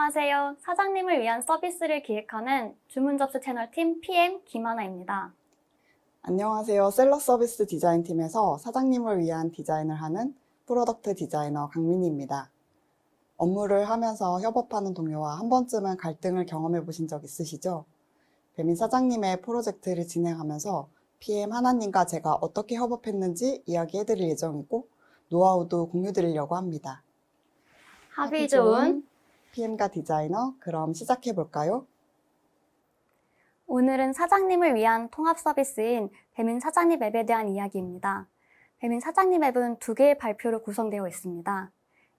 안녕하세요. 사장님을 위한 서비스를 기획하는 주문 접수 채널 팀 PM 김하나입니다. 안녕하세요. 셀러 서비스 디자인 팀에서 사장님을 위한 디자인을 하는 프로덕트 디자이너 강민희입니다. 업무를 하면서 협업하는 동료와 한 번쯤은 갈등을 경험해 보신 적 있으시죠? 배민 사장님의 프로젝트를 진행하면서 PM 하나님과 제가 어떻게 협업했는지 이야기해 드릴 예정이고 노하우도 공유 드리려고 합니다. 합의 좋은 PM과 디자이너, 그럼 시작해 볼까요? 오늘은 사장님을 위한 통합 서비스인 배민 사장님 앱에 대한 이야기입니다. 배민 사장님 앱은 두 개의 발표로 구성되어 있습니다.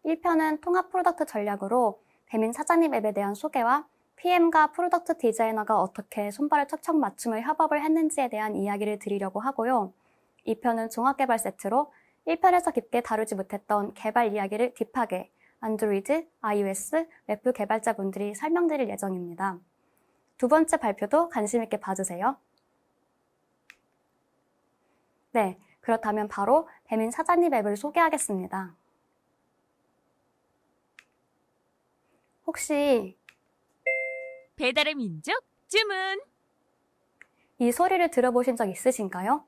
1편은 통합 프로덕트 전략으로 배민 사장님 앱에 대한 소개와 PM과 프로덕트 디자이너가 어떻게 손발을 척척 맞춤을 협업을 했는지에 대한 이야기를 드리려고 하고요. 2편은 종합개발 세트로 1편에서 깊게 다루지 못했던 개발 이야기를 딥하게 안드로이드, iOS, 웹 개발자분들이 설명드릴 예정입니다. 두 번째 발표도 관심 있게 봐주세요. 네, 그렇다면 바로 배민 사장님 앱을 소개하겠습니다. 혹시 배달의 민족 주문. 이 소리를 들어보신 적 있으신가요?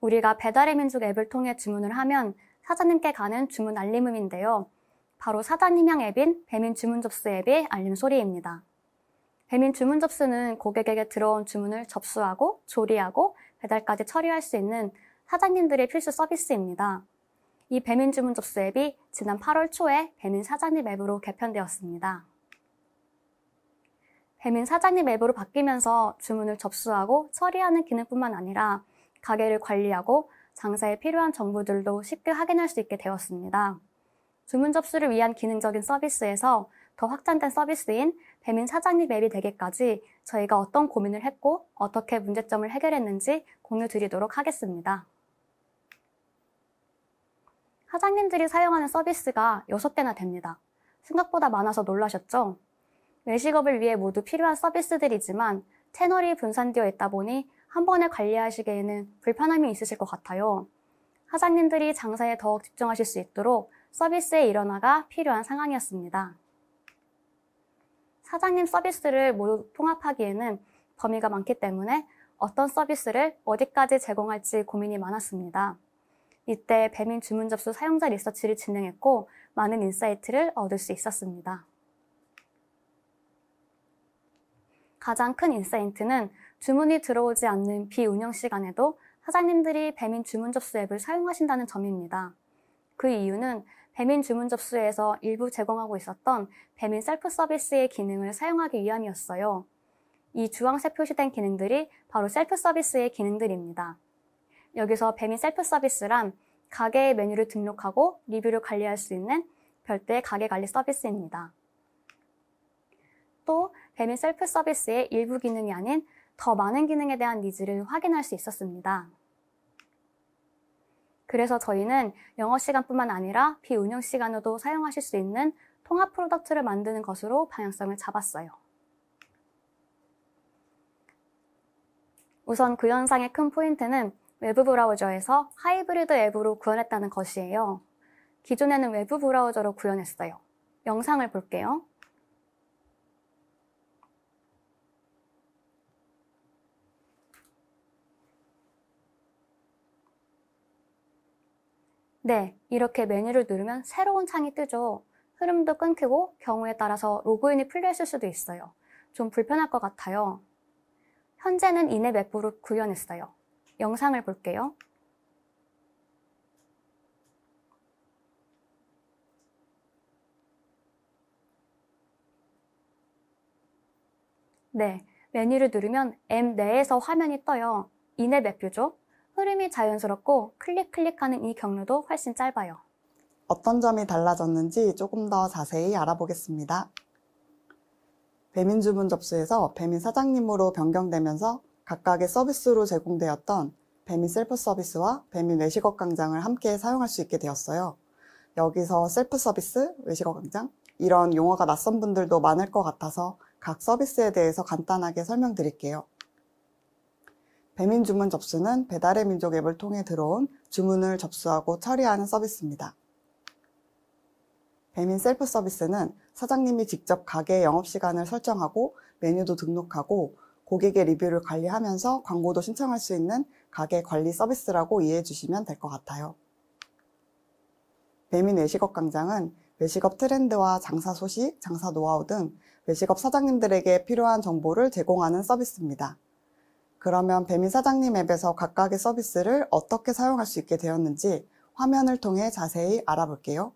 우리가 배달의 민족 앱을 통해 주문을 하면 사장님께 가는 주문 알림음인데요. 바로 사장님향 앱인 배민 주문 접수 앱의 알림 소리입니다. 배민 주문 접수는 고객에게 들어온 주문을 접수하고 조리하고 배달까지 처리할 수 있는 사장님들의 필수 서비스입니다. 이 배민 주문 접수 앱이 지난 8월 초에 배민 사장님 앱으로 개편되었습니다. 배민 사장님 앱으로 바뀌면서 주문을 접수하고 처리하는 기능뿐만 아니라 가게를 관리하고 장사에 필요한 정보들도 쉽게 확인할 수 있게 되었습니다. 주문 접수를 위한 기능적인 서비스에서 더 확장된 서비스인 배민 사장님 앱이 되기까지 저희가 어떤 고민을 했고 어떻게 문제점을 해결했는지 공유 드리도록 하겠습니다. 사장님들이 사용하는 서비스가 6개나 됩니다. 생각보다 많아서 놀라셨죠? 외식업을 위해 모두 필요한 서비스들이지만 채널이 분산되어 있다 보니 한 번에 관리하시기에는 불편함이 있으실 것 같아요. 사장님들이 장사에 더욱 집중하실 수 있도록 서비스의 일원화가 필요한 상황이었습니다. 사장님 서비스를 모두 통합하기에는 범위가 많기 때문에 어떤 서비스를 어디까지 제공할지 고민이 많았습니다. 이때 배민 주문 접수 사용자 리서치를 진행했고 많은 인사이트를 얻을 수 있었습니다. 가장 큰 인사이트는 주문이 들어오지 않는 비운영 시간에도 사장님들이 배민 주문 접수 앱을 사용하신다는 점입니다. 그 이유는 배민 주문 접수에서 일부 제공하고 있었던 배민 셀프 서비스의 기능을 사용하기 위함이었어요. 이 주황색 표시된 기능들이 바로 셀프 서비스의 기능들입니다. 여기서 배민 셀프 서비스란 가게의 메뉴를 등록하고 리뷰를 관리할 수 있는 별도의 가게 관리 서비스입니다. 또 배민 셀프 서비스의 일부 기능이 아닌 더 많은 기능에 대한 니즈를 확인할 수 있었습니다. 그래서 저희는 영어 시간뿐만 아니라 비운영 시간에도 사용하실 수 있는 통합 프로덕트를 만드는 것으로 방향성을 잡았어요. 우선 그 현상의 큰 포인트는 외부 브라우저에서 하이브리드 앱으로 구현했다는 것이에요. 기존에는 외부 브라우저로 구현했어요. 영상을 볼게요. 네, 이렇게 메뉴를 누르면 새로운 창이 뜨죠. 흐름도 끊기고 경우에 따라서 로그인이 풀려 있을 수도 있어요. 좀 불편할 것 같아요. 현재는 이내 맵으로 구현했어요. 영상을 볼게요. 네, 메뉴를 누르면 앱 내에서 화면이 떠요. 이내 맵뷰죠. 흐름이 자연스럽고 클릭 클릭하는 이 경로도 훨씬 짧아요. 어떤 점이 달라졌는지 조금 더 자세히 알아보겠습니다. 배민 주문 접수에서 배민 사장님으로 변경되면서 각각의 서비스로 제공되었던 배민 셀프 서비스와 배민 외식업 광장을 함께 사용할 수 있게 되었어요. 여기서 셀프 서비스, 외식업 광장 이런 용어가 낯선 분들도 많을 것 같아서 각 서비스에 대해서 간단하게 설명드릴게요. 배민 주문 접수는 배달의 민족 앱을 통해 들어온 주문을 접수하고 처리하는 서비스입니다. 배민 셀프 서비스는 사장님이 직접 가게 영업시간을 설정하고 메뉴도 등록하고 고객의 리뷰를 관리하면서 광고도 신청할 수 있는 가게 관리 서비스라고 이해해 주시면 될 것 같아요. 배민 외식업 광장은 외식업 트렌드와 장사 소식, 장사 노하우 등 외식업 사장님들에게 필요한 정보를 제공하는 서비스입니다. 그러면 배민 사장님 앱에서 각각의 서비스를 어떻게 사용할 수 있게 되었는지 화면을 통해 자세히 알아볼게요.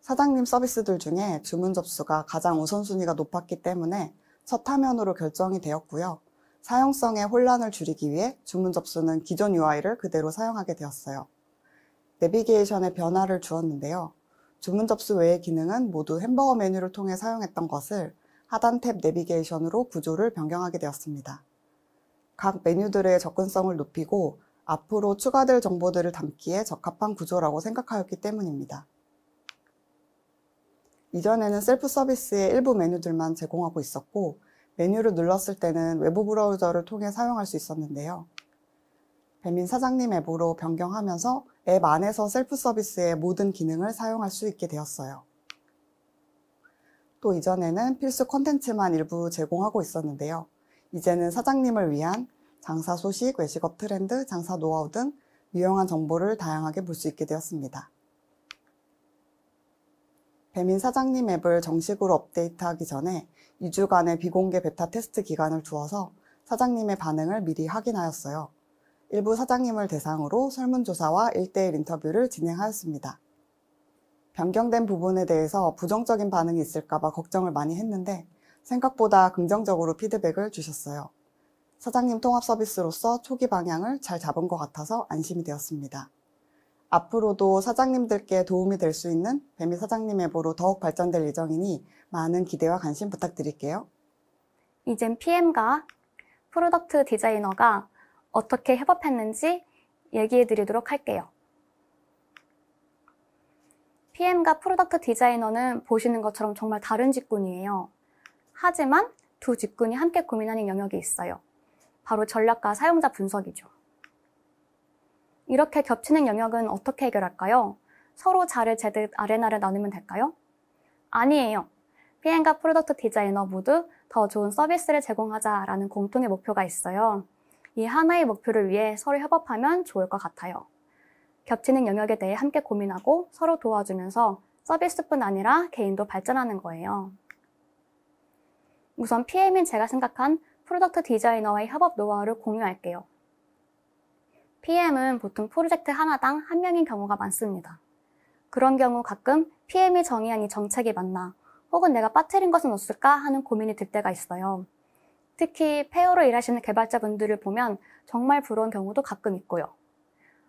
사장님 서비스들 중에 주문 접수가 가장 우선순위가 높았기 때문에 첫 화면으로 결정이 되었고요. 사용성의 혼란을 줄이기 위해 주문 접수는 기존 UI를 그대로 사용하게 되었어요. 내비게이션에 변화를 주었는데요. 주문 접수 외의 기능은 모두 햄버거 메뉴를 통해 사용했던 것을 하단 탭 내비게이션으로 구조를 변경하게 되었습니다. 각 메뉴들의 접근성을 높이고 앞으로 추가될 정보들을 담기에 적합한 구조라고 생각하였기 때문입니다. 이전에는 셀프 서비스의 일부 메뉴들만 제공하고 있었고 메뉴를 눌렀을 때는 외부 브라우저를 통해 사용할 수 있었는데요. 배민 사장님 앱으로 변경하면서 앱 안에서 셀프 서비스의 모든 기능을 사용할 수 있게 되었어요. 또 이전에는 필수 콘텐츠만 일부 제공하고 있었는데요. 이제는 사장님을 위한 장사 소식, 외식업 트렌드, 장사 노하우 등 유용한 정보를 다양하게 볼 수 있게 되었습니다. 배민 사장님 앱을 정식으로 업데이트하기 전에 2주간의 비공개 베타 테스트 기간을 두어서 사장님의 반응을 미리 확인하였어요. 일부 사장님을 대상으로 설문조사와 1대1 인터뷰를 진행하였습니다. 변경된 부분에 대해서 부정적인 반응이 있을까봐 걱정을 많이 했는데 생각보다 긍정적으로 피드백을 주셨어요. 사장님 통합 서비스로서 초기 방향을 잘 잡은 것 같아서 안심이 되었습니다. 앞으로도 사장님들께 도움이 될 수 있는 배미 사장님 앱으로 더욱 발전될 예정이니 많은 기대와 관심 부탁드릴게요. 이젠 PM과 프로덕트 디자이너가 어떻게 협업했는지 얘기해 드리도록 할게요. PM과 프로덕트 디자이너는 보시는 것처럼 정말 다른 직군이에요. 하지만 두 직군이 함께 고민하는 영역이 있어요. 바로 전략과 사용자 분석이죠. 이렇게 겹치는 영역은 어떻게 해결할까요? 서로 잘을 제듯 아레나를 나누면 될까요? 아니에요. PM과 프로덕트 디자이너 모두 더 좋은 서비스를 제공하자라는 공통의 목표가 있어요. 이 하나의 목표를 위해 서로 협업하면 좋을 것 같아요. 겹치는 영역에 대해 함께 고민하고 서로 도와주면서 서비스뿐 아니라 개인도 발전하는 거예요. 우선 PM인 제가 생각한 프로덕트 디자이너와의 협업 노하우를 공유할게요. PM은 보통 프로젝트 하나당 한 명인 경우가 많습니다. 그런 경우 가끔 PM이 정의한 이 정책이 맞나, 혹은 내가 빠뜨린 것은 없을까 하는 고민이 들 때가 있어요. 특히 페어로 일하시는 개발자분들을 보면 정말 부러운 경우도 가끔 있고요.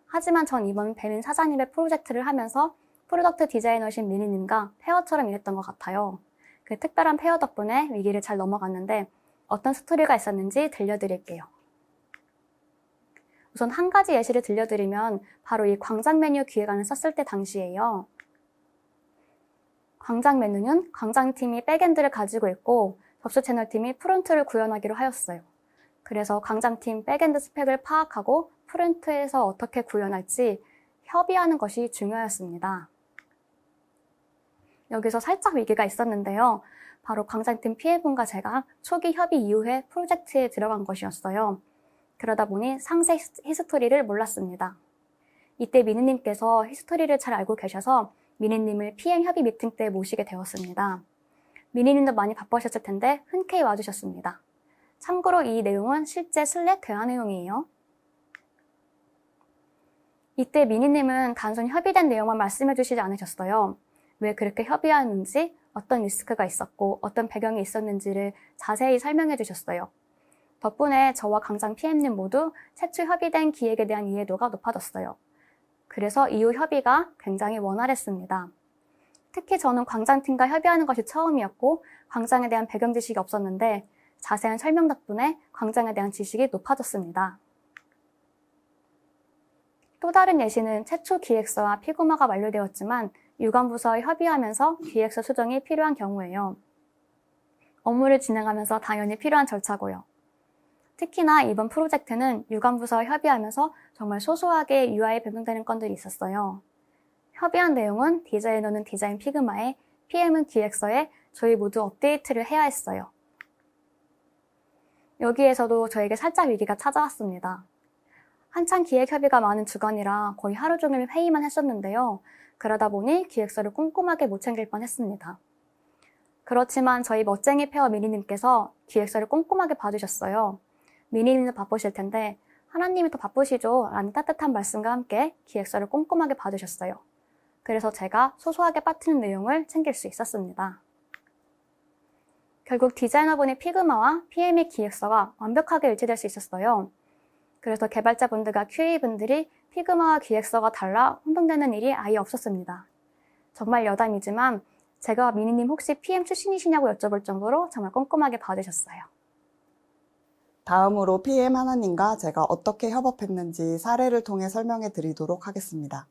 하지만 전 이번 배민 사장님의 프로젝트를 하면서 프로덕트 디자이너신 미니님과 페어처럼 일했던 것 같아요. 그 특별한 페어 덕분에 위기를 잘 넘어갔는데 어떤 스토리가 있었는지 들려드릴게요. 우선 한 가지 예시를 들려드리면 바로 이 광장 메뉴 기획안을 썼을 때 당시예요. 광장 메뉴는 광장팀이 백엔드를 가지고 있고 접수 채널팀이 프론트를 구현하기로 하였어요. 그래서 광장팀 백엔드 스펙을 파악하고 프론트에서 어떻게 구현할지 협의하는 것이 중요했습니다. 여기서 살짝 위기가 있었는데요. 바로 광장팀 피해분과 제가 초기 협의 이후에 프로젝트에 들어간 것이었어요. 그러다 보니 상세 히스토리를 몰랐습니다. 이때 미니님께서 히스토리를 잘 알고 계셔서 미니님을 PM 협의 미팅 때 모시게 되었습니다. 미니님도 많이 바쁘셨을 텐데 흔쾌히 와주셨습니다. 참고로 이 내용은 실제 슬랙 대화 내용이에요. 이때 미니님은 단순 협의된 내용만 말씀해 주시지 않으셨어요. 왜 그렇게 협의하는지, 어떤 리스크가 있었고, 어떤 배경이 있었는지를 자세히 설명해 주셨어요. 덕분에 저와 강장 PM님 모두 최초 협의된 기획에 대한 이해도가 높아졌어요. 그래서 이후 협의가 굉장히 원활했습니다. 특히 저는 광장팀과 협의하는 것이 처음이었고 광장에 대한 배경 지식이 없었는데 자세한 설명 덕분에 광장에 대한 지식이 높아졌습니다. 또 다른 예시는 최초 기획서와 피고마가 완료되었지만 유관부서와 협의하면서 기획서 수정이 필요한 경우예요. 업무를 진행하면서 당연히 필요한 절차고요. 특히나 이번 프로젝트는 유관부서와 협의하면서 정말 소소하게 UI 변경되는 건들이 있었어요. 협의한 내용은 디자이너는 디자인 피그마에, PM은 기획서에 저희 모두 업데이트를 해야 했어요. 여기에서도 저에게 살짝 위기가 찾아왔습니다. 한창 기획 협의가 많은 주간이라 거의 하루 종일 회의만 했었는데요. 그러다 보니 기획서를 꼼꼼하게 못 챙길 뻔 했습니다. 그렇지만 저희 멋쟁이 페어 미니님께서 기획서를 꼼꼼하게 봐주셨어요. 미니님도 바쁘실 텐데 하나님이 더 바쁘시죠? 라는 따뜻한 말씀과 함께 기획서를 꼼꼼하게 봐주셨어요. 그래서 제가 소소하게 빠뜨는 내용을 챙길 수 있었습니다. 결국 디자이너분의 피그마와 PM의 기획서가 완벽하게 일치될 수 있었어요. 그래서 개발자분들과 QA분들이 피그마와 기획서가 달라 혼동되는 일이 아예 없었습니다. 정말 여담이지만 제가 미니님 혹시 PM 출신이시냐고 여쭤볼 정도로 정말 꼼꼼하게 봐주셨어요. 다음으로 PM 하나님과 제가 어떻게 협업했는지 사례를 통해 설명해 드리도록 하겠습니다.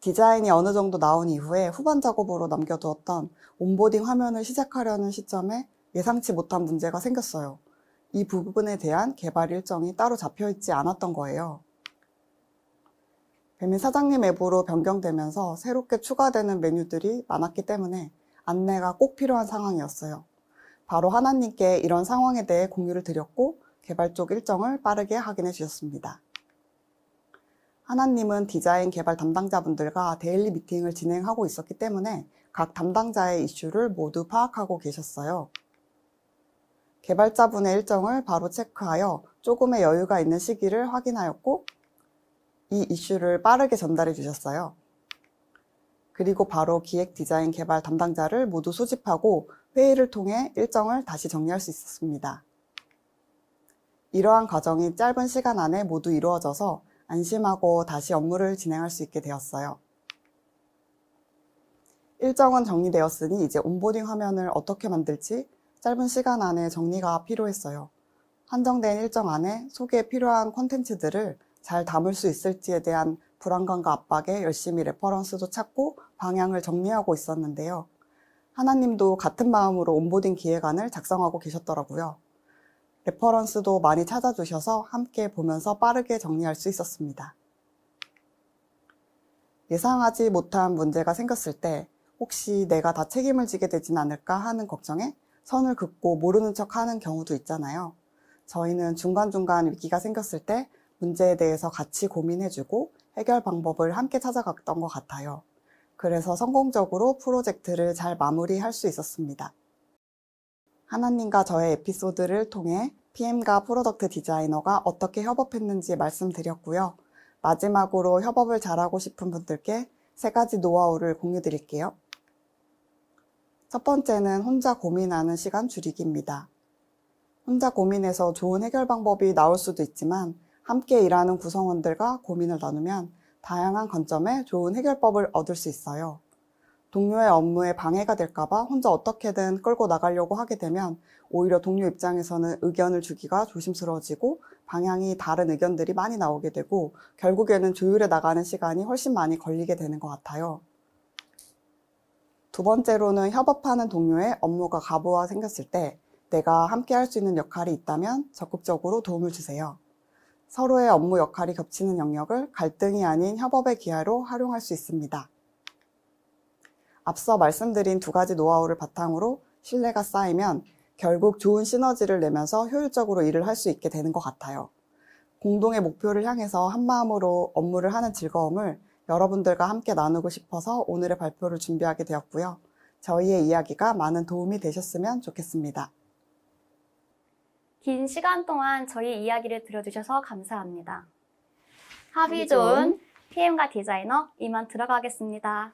디자인이 어느 정도 나온 이후에 후반 작업으로 남겨두었던 온보딩 화면을 시작하려는 시점에 예상치 못한 문제가 생겼어요. 이 부분에 대한 개발 일정이 따로 잡혀 있지 않았던 거예요. 배민 사장님 앱으로 변경되면서 새롭게 추가되는 메뉴들이 많았기 때문에 안내가 꼭 필요한 상황이었어요. 바로 하나님께 이런 상황에 대해 공유를 드렸고 개발 쪽 일정을 빠르게 확인해 주셨습니다. 하나님은 디자인 개발 담당자분들과 데일리 미팅을 진행하고 있었기 때문에 각 담당자의 이슈를 모두 파악하고 계셨어요. 개발자분의 일정을 바로 체크하여 조금의 여유가 있는 시기를 확인하였고 이 이슈를 빠르게 전달해 주셨어요. 그리고 바로 기획 디자인 개발 담당자를 모두 소집하고 회의를 통해 일정을 다시 정리할 수 있었습니다. 이러한 과정이 짧은 시간 안에 모두 이루어져서 안심하고 다시 업무를 진행할 수 있게 되었어요. 일정은 정리되었으니 이제 온보딩 화면을 어떻게 만들지 짧은 시간 안에 정리가 필요했어요. 한정된 일정 안에 소개에 필요한 콘텐츠들을 잘 담을 수 있을지에 대한 불안감과 압박에 열심히 레퍼런스도 찾고 방향을 정리하고 있었는데요. 하나님도 같은 마음으로 온보딩 기획안을 작성하고 계셨더라고요. 레퍼런스도 많이 찾아주셔서 함께 보면서 빠르게 정리할 수 있었습니다. 예상하지 못한 문제가 생겼을 때 혹시 내가 다 책임을 지게 되진 않을까 하는 걱정에 선을 긋고 모르는 척 하는 경우도 있잖아요. 저희는 중간중간 위기가 생겼을 때 문제에 대해서 같이 고민해주고 해결 방법을 함께 찾아갔던 것 같아요. 그래서 성공적으로 프로젝트를 잘 마무리할 수 있었습니다. 하나님과 저의 에피소드를 통해 PM과 프로덕트 디자이너가 어떻게 협업했는지 말씀드렸고요. 마지막으로 협업을 잘하고 싶은 분들께 세 가지 노하우를 공유 드릴게요. 첫 번째는 혼자 고민하는 시간 줄이기입니다. 혼자 고민해서 좋은 해결 방법이 나올 수도 있지만 함께 일하는 구성원들과 고민을 나누면 다양한 관점에 좋은 해결법을 얻을 수 있어요. 동료의 업무에 방해가 될까봐 혼자 어떻게든 끌고 나가려고 하게 되면 오히려 동료 입장에서는 의견을 주기가 조심스러워지고 방향이 다른 의견들이 많이 나오게 되고 결국에는 조율해 나가는 시간이 훨씬 많이 걸리게 되는 것 같아요. 두 번째로는 협업하는 동료의 업무가 가부가 생겼을 때 내가 함께 할 수 있는 역할이 있다면 적극적으로 도움을 주세요. 서로의 업무 역할이 겹치는 영역을 갈등이 아닌 협업의 기회로 활용할 수 있습니다. 앞서 말씀드린 두 가지 노하우를 바탕으로 신뢰가 쌓이면 결국 좋은 시너지를 내면서 효율적으로 일을 할 수 있게 되는 것 같아요. 공동의 목표를 향해서 한마음으로 업무를 하는 즐거움을 여러분들과 함께 나누고 싶어서 오늘의 발표를 준비하게 되었고요. 저희의 이야기가 많은 도움이 되셨으면 좋겠습니다. 긴 시간 동안 저희 이야기를 들어주셔서 감사합니다. 합의 좋은 PM과 디자이너 이만 들어가겠습니다.